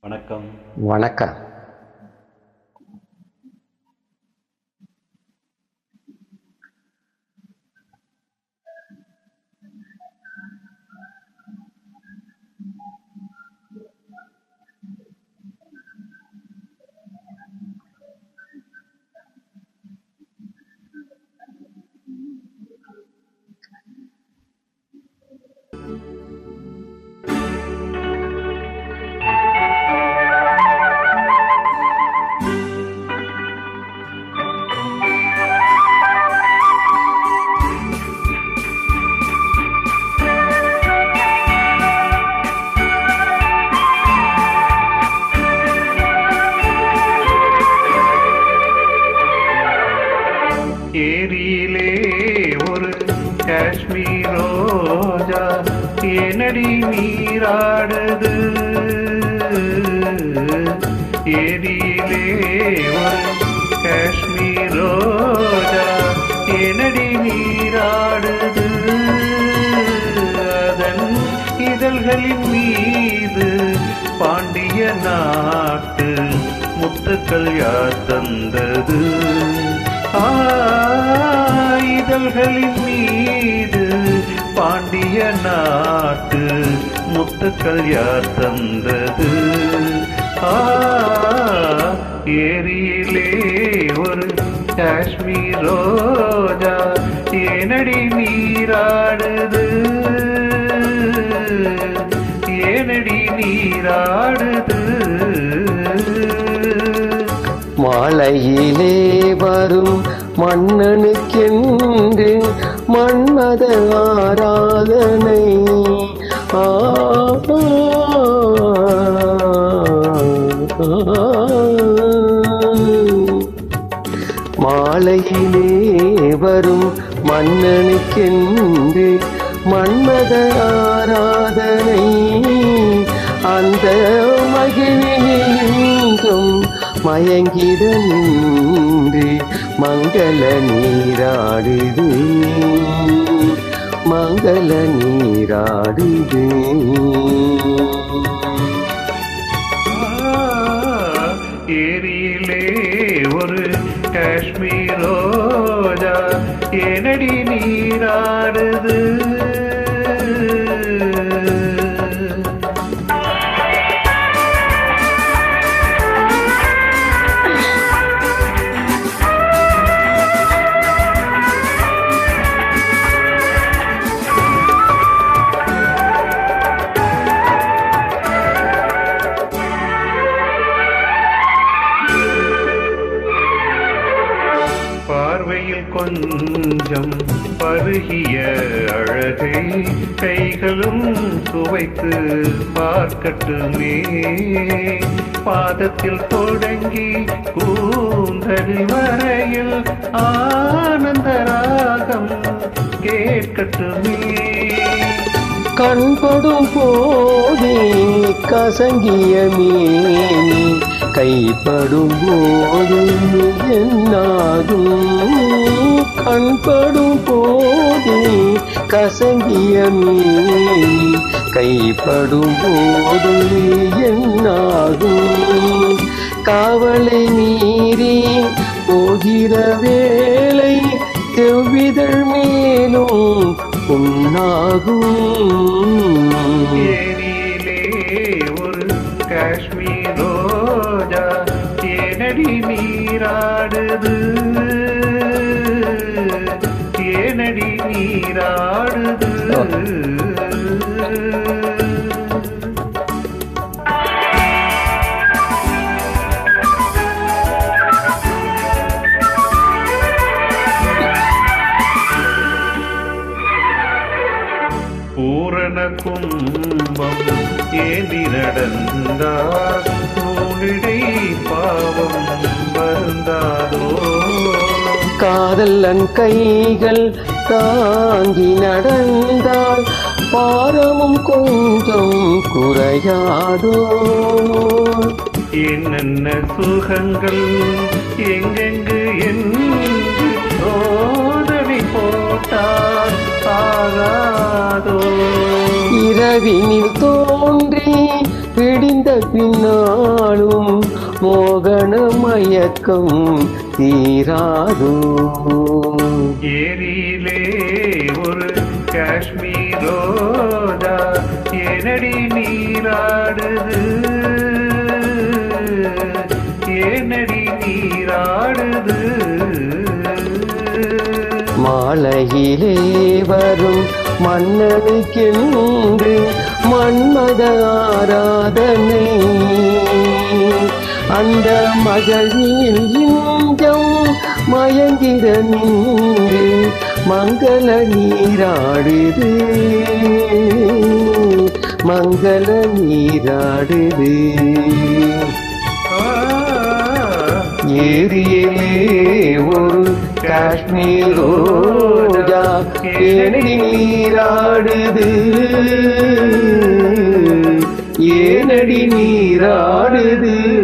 வணக்கம். வணக்கம். லக்ஷ்மி ரோஜா ஏனடி நீராடுது? ஏரியிலே ஒரு காஷ்மீர் ரோஜா ஏனடி நீராடுது? அதன் இதழ்களின் மீது பாண்டிய நாட்டு முத்துக்கள் யார் தந்தது? ஆ, இதழ்களின் மீது பாண்டிய நாட்டு முத்துக்கள் யார் தந்தது? ஏரியிலே ஒரு காஷ்மீர் ரோஜா ஏனடி நீராடுது? ஏனடி நீராடுது? மாலையிலே வரும் மன்னனுக்கென்று மன்மத ஆராதனை. ஆ, மாலையிலே வரும் மன்னனுக்கென்று மன்மத ஆராதனை. அந்த மகிழ்வினின்றும் மயங்கிட நின்று மங்கள நீராடுது. மங்கள நீராடுது. ஏரியிலே ஒரு காஷ்மீர் ரோஜா ஏனடி நீராடுது? பார்வையில் கொஞ்சம் பருகிய அழகை கைகளும் சுவைத்து பார்க்கட்டுமே. பாதத்தில் தொடங்கி கூந்தல் வரையில் ஆனந்த ராகம் கேட்கட்டுமே கண்படும் போதே கசங்கிய மேனி கைப்படும் போது என்னாகும் கண்படும் போதே கசங்கிய மேனி கைப்படும் போது என்னாகும்? காவலை மீறி போகிற வேலை செவ்விதழ் மேலும் புண்ணாகும். நீராடுது. ஏனடி நீராடுது. பூரண கும்பம் ஏந்தி நடந்தார் நூலிடை பாவம் வருந்தாதோ காதலன் கைகள் தாங்கி நடந்தால் பாரமும் கொஞ்சம் குறையாதோ? என்னென்ன சுகங்கள் எங்கெங்கு என்று சோதனை போட்டால் ஆகாதோ? இரவினில் தோன்றி தெரிந்த பின்னாலும் மோகன மயக்கம் தீராதோ? ஏரியிலே ஒரு காஷ்மீர் ரோஜா ஏனடி நீராடுது? ஏனடி நீராடுது? மாலையிலே வரும் மன்னனுக்கென்று மன்மத ஆராதனை. அந்த மகளில் இஞ்சம் மயங்கிட நின்று மங்கள நீராடுது. மங்கள நீராடுது. ஆ, ஏரியிலே ஒரு காஷ்மீர் ரோஜா ஏனடி நீராடுது. ஏனடி நீராடுது.